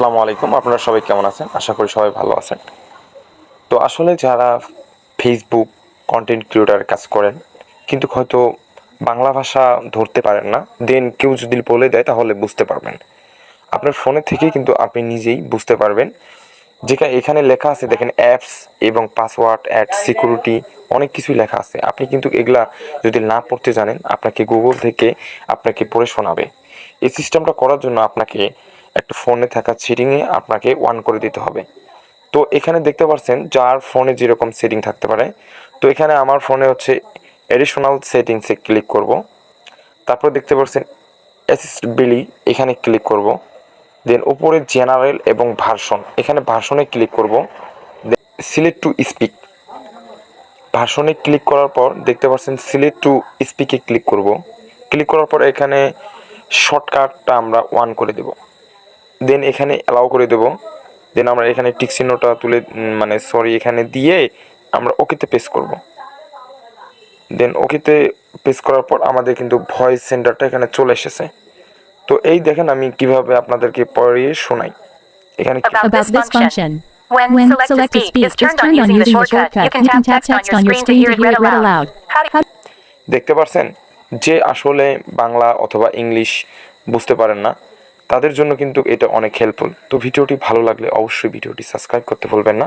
আসসালামু আলাইকুম। আপনারা সবাই কেমন আছেন? আশা করি সবাই ভালো আছেন। তো আসলে যারা ফেসবুক কন্টেন্ট ক্রিয়েটার কাজ করেন, কিন্তু হয়তো বাংলা ভাষা ধরতে পারেন না দেন কেউ যদি বলে দেয়, তাহলে বুঝতে পারবেন। আপনার ফোনে থেকে কিন্তু আপনি নিজেই বুঝতে পারবেন। যেখানে এখানে লেখা আছে, দেখেন অ্যাপস এবং পাসওয়ার্ড অ্যাড সিকিউরিটি অনেক কিছুই লেখা আছে। আপনি কিন্তু এগুলা যদি না পড়তে জানেন, আপনাকে গুগল থেকে আপনাকে পড়ে শোনাবে। এই সিস্টেমটা করার জন্য আপনাকে একটা ফোনে থাকা সেটিংয়ে আপনাকে অন করে দিতে হবে। তো এখানে দেখতে পাচ্ছেন যার ফোনে যেরকম সেটিং থাকতে পারে। তো এখানে আমার ফোনে হচ্ছে এডিশনাল সেটিংসে ক্লিক করব। তারপর দেখতে পাচ্ছেন অ্যাসিস্টেবিলি এখানে ক্লিক করব। দেন উপরে জেনারেল এবং ভার্সন এখানে ভার্সনে ক্লিক করব। সিলেক্ট টু স্পিক ভার্সনে ক্লিক করার পর দেখতে পাচ্ছেন সিলেক্ট টু স্পিকে ক্লিক করব। ক্লিক করার পর এখানে শর্টকাটটা আমরা ওয়ান করে দেব। দেন এখানে অ্যালাউ করে দেব। দেন আমরা এখানে টিক চিহ্নটা তুলে মানে সরি এখানে দিয়ে আমরা ওকেতে পেস করব। দেন ওকেতে পেস করার পর আমাদের কিন্তু ভয়েস সেন্টারটা এখানে চলে এসেছে। তো এই দেখেন আমি কীভাবে আপনাদেরকে পড়িয়ে শোনাই। এখানে কি- About, About this function. When, When select, select to speak is turned on using the shortcut, you can tap text on your screen to hear it read aloud. দেখতে পারছেন? যে আসলে বাংলা অথবা ইংলিশ বুঝতে পারেন না তাদের জন্য কিন্তু এটা অনেক হেল্পফুল তো ভিডিওটি ভালো লাগলে অবশ্যই ভিডিওটি সাবস্ক্রাইব করতে ভুলবেন না।